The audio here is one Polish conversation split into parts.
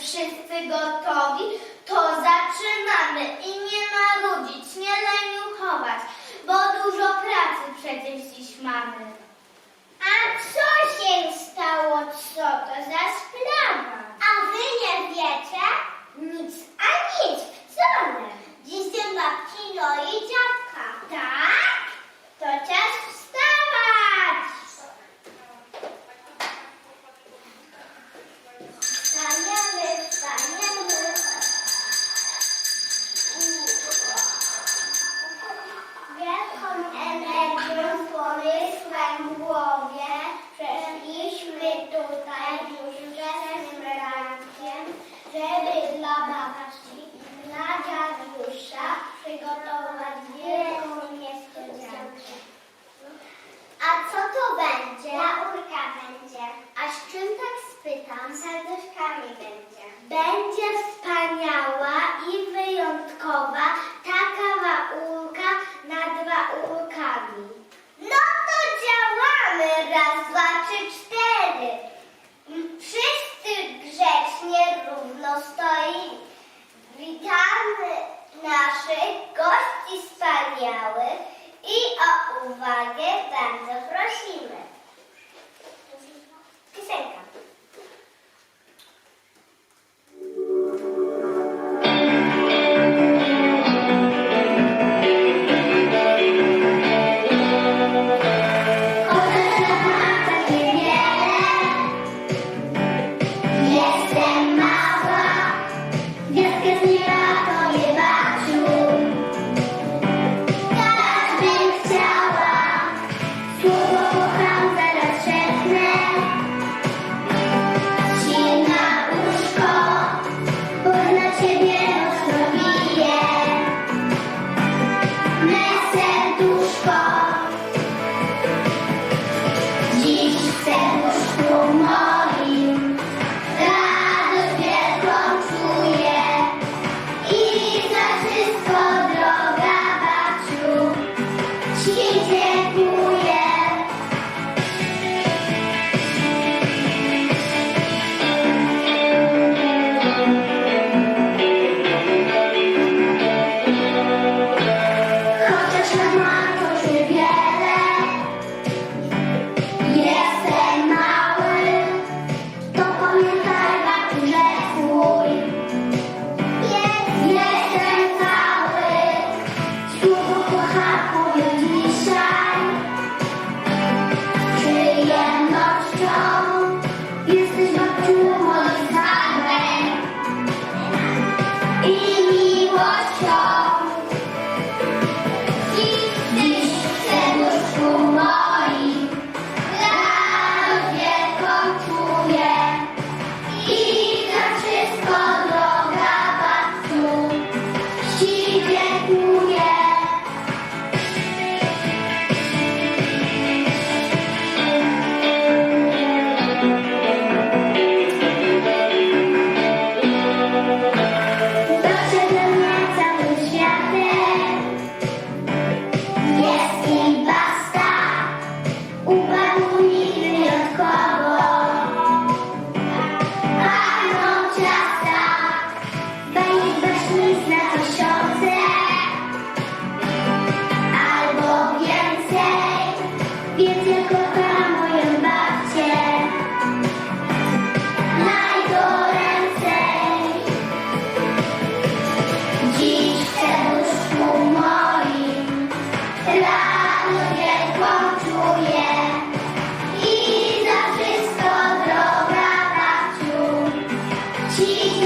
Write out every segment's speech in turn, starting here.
wszyscy gotowi? Raz, dwa, trzy, cztery. Mm, Wszyscy grzecznie równo stoi. Witamy naszych gości wspaniałych i o uwagę bardzo prosimy. Piosenka. You.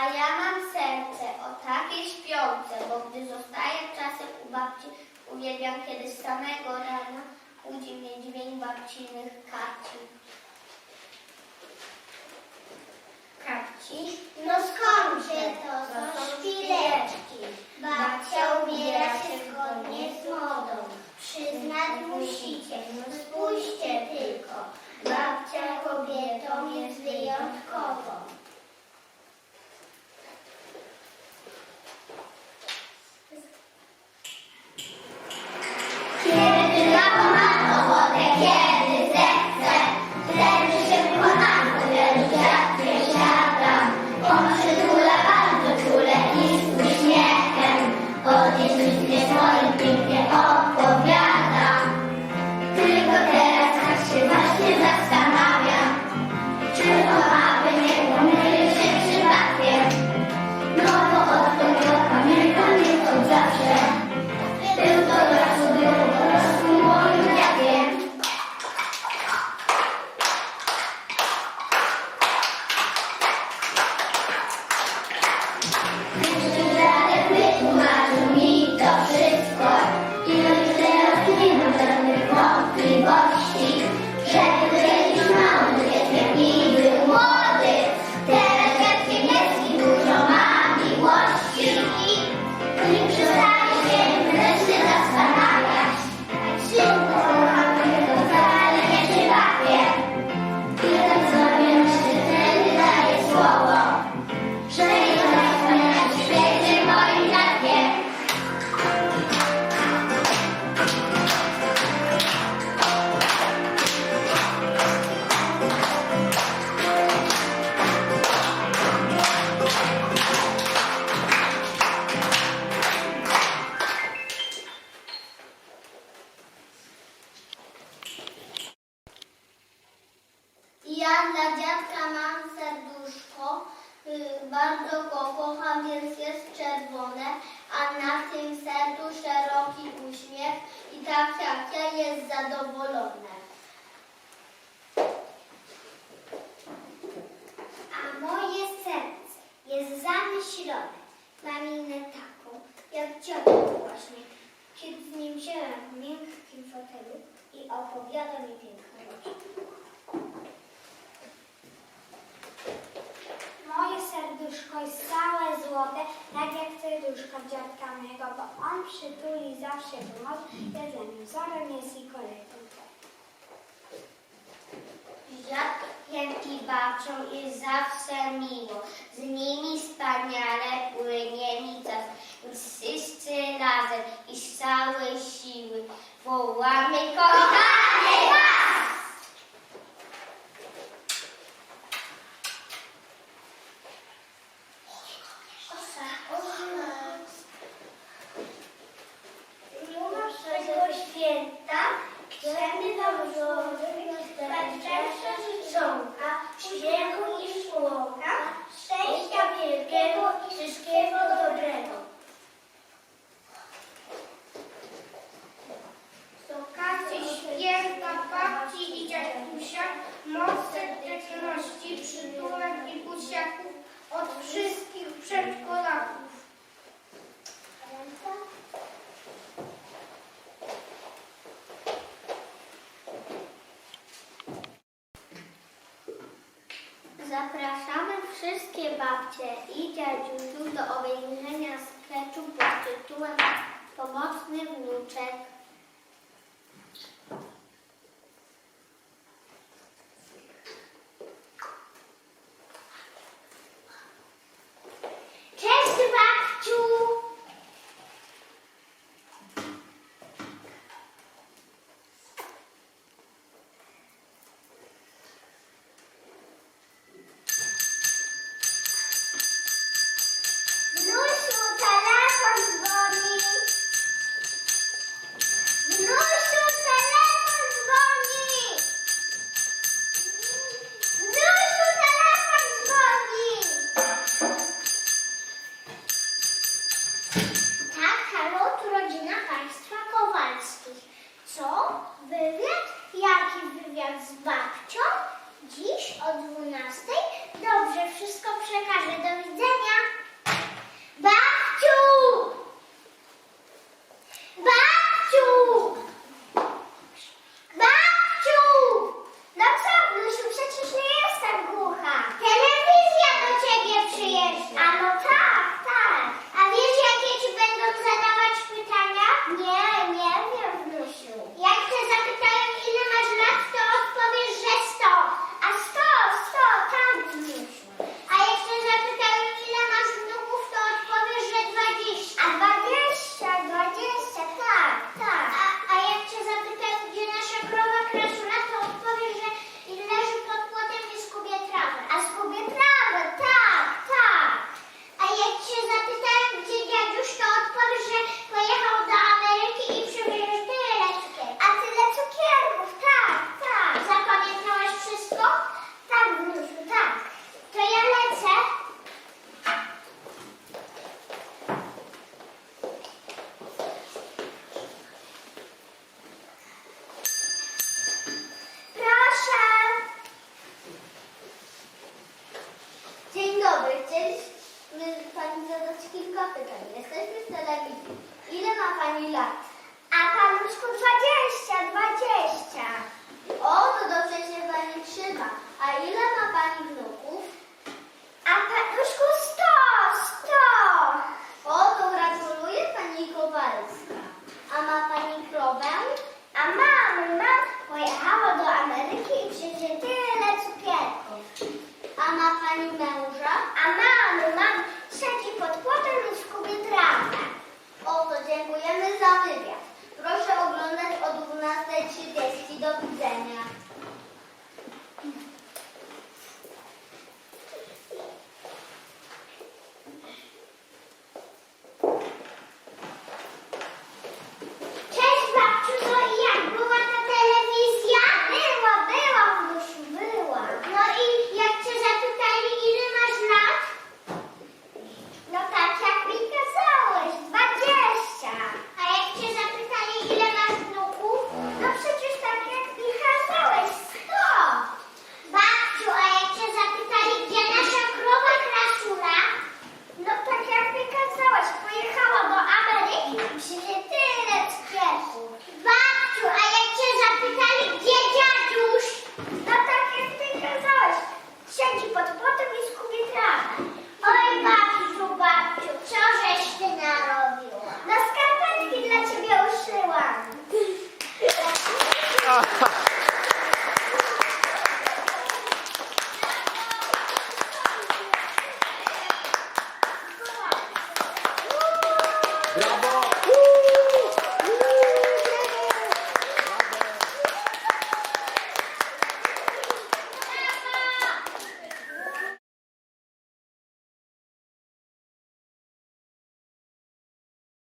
A ja mam serce o takie śpiące, bo gdy zostaję czasem u babci, uwielbiam, kiedy z samego rana budzi mnie dźwięk babcinych karci. Karci? No skądże to, to szpileczki. Babcia ubiera się zgodnie z modą. Przyznać musicie, no spójrzcie Ja dla dziadka mam serduszko, y, bardzo go kocham, więc jest czerwone, a na tym sercu szeroki uśmiech i tak jak ja jest zadowolone. A moje serce jest zamyślone. Mam inne taką, jak dziadek właśnie. Kiedy z nim siadam w miękkim fotelu i opowiada mi piękne rzeczy. Moje jest całe złote, tak jak serduszko dziadka mego, bo on przytuli zawsze pomoc, mnie wzorem, jest i kolegą. Dziadkiem i jest zawsze miło. Z nimi wspaniale płynie mi czas. Wszyscy razem i z całej siły wołamy kochamy Zapraszamy wszystkie babcie i dziadziusiu do obejrzenia sketchu pod tytułem Pomocny wnuczek. imienia państwa Kowalskich. Co? Wywiad? Jaki wywiad z babcią? Dziś o 12? Dobrze, wszystko przekażę. Do widzenia. Babciu!